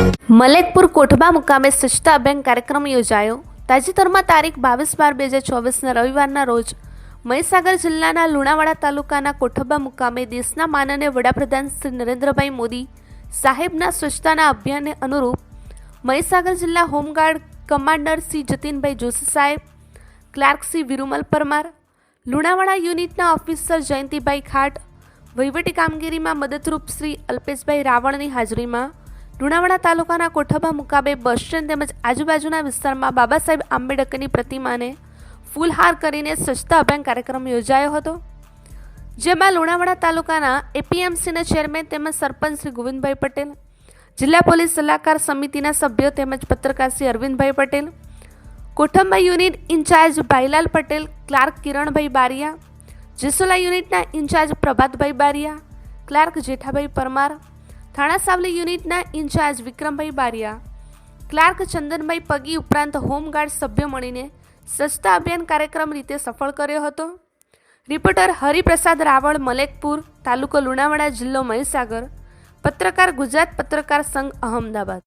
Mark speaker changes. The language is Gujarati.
Speaker 1: મલેકપુર કોઠબા મુકામે સ્વચ્છતા અભિયાન કાર્યક્રમ યોજાયો. તાજેતરમાં તારીખ બાવીસ બાર બે હજાર ચોવીસના રવિવારના રોજ મહીસાગર જિલ્લાના લુણાવાડા તાલુકાના કોઠબા મુકામે દેશના માનને વડાપ્રધાન શ્રી નરેન્દ્રભાઈ મોદી સાહેબના સ્વચ્છતાના અભિયાનને અનુરૂપ મહીસાગર જિલ્લા home guard commander Shri Jatinbhai Joshi સાહેબ, ક્લાર્ક શ્રી વિરુમલ પરમાર, લુણાવાડા યુનિટના ઓફિસર જયંતિભાઈ ખાટ, વહીવટી કામગીરીમાં મદદરૂપ શ્રી અલ્પેશભાઈ રાવણની હાજરીમાં લુણાવાડા તાલુકાના કોઠાબા મુકાબે બસ સ્ટેન્ડ તેમજ આજુબાજુના વિસ્તારમાં બાબા સાહેબ આંબેડકરની પ્રતિમાને ફૂલહાર કરીને સ્વચ્છતા અભિયાન કાર્યક્રમ યોજાયો હતો, જેમાં લુણાવાડા તાલુકાના એપીએમસીના ચેરમેન તેમજ સરપંચ શ્રી ગોવિંદભાઈ પટેલ, જિલ્લા પોલીસ સલાહકાર સમિતિના સભ્યો તેમજ પત્રકાર Shri Arvindbhai Patel Kothamba unit incharge Bhailal Patel, clerk Kiranbhai Bariya, Jesola યુનિટના ઇન્ચાર્જ પ્રભાતભાઈ બારિયા, ક્લાર્ક જેઠાભાઈ પરમાર થાણા સાવલી યુનિટના ઇન્ચાર્જ વિક્રમભાઈ બારિયા, ક્લાર્ક ચંદનભાઈ પગી ઉપરાંત હોમગાર્ડ સભ્ય મળીને સ્વચ્છતા અભિયાન કાર્યક્રમ રીતે સફળ કર્યો હતો. રિપોર્ટર હરિપ્રસાદ રાવળ, મલેકપુર, તાલુકો લુણાવાડા જિલ્લો મહીસાગર, પત્રકાર ગુજરાત પત્રકાર સંઘ અહમદાબાદ.